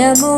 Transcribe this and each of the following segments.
যাব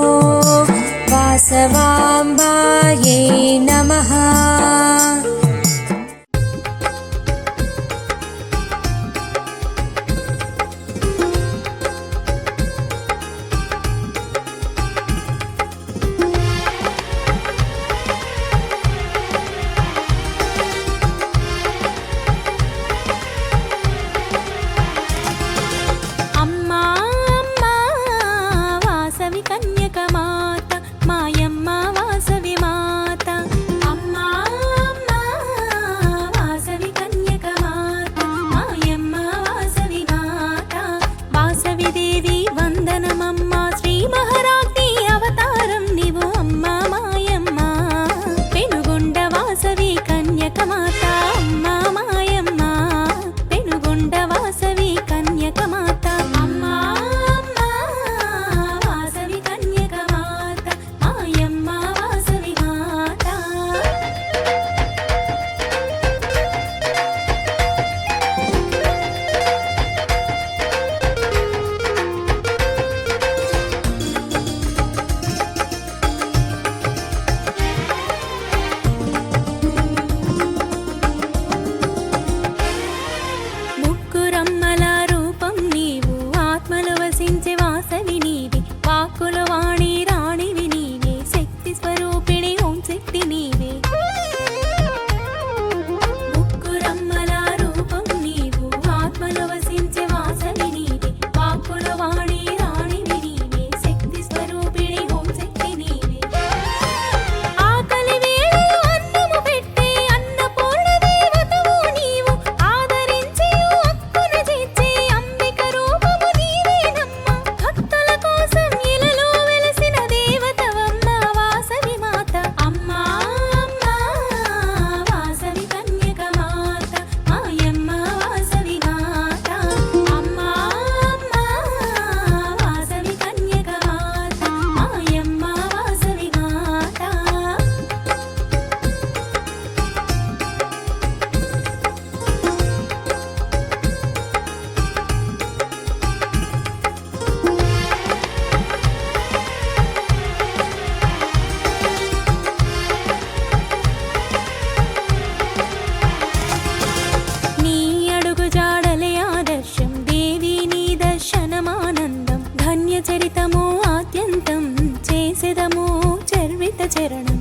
అత్యంతము ఆద్యంతం చేసేదము చర్విత చరణం.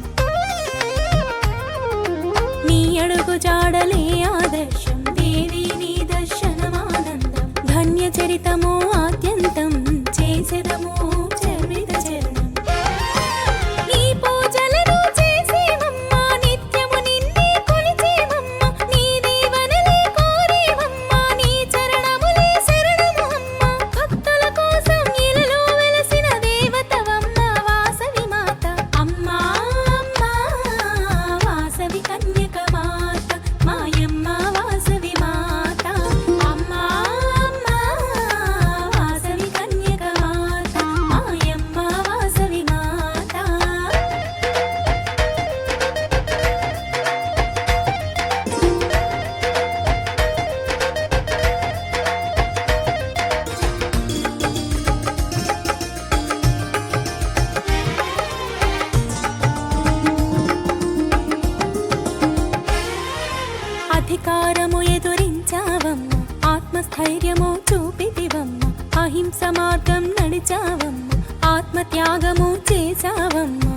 నీ అడుగు జాడలే ఆదర్శం దేవి నీ దర్శనమానందం. ధన్య ధైర్యమో చూపితివమ్మ అహింస మార్గం నడిచావమ్మ ఆత్మత్యాగము చేసావమ్మ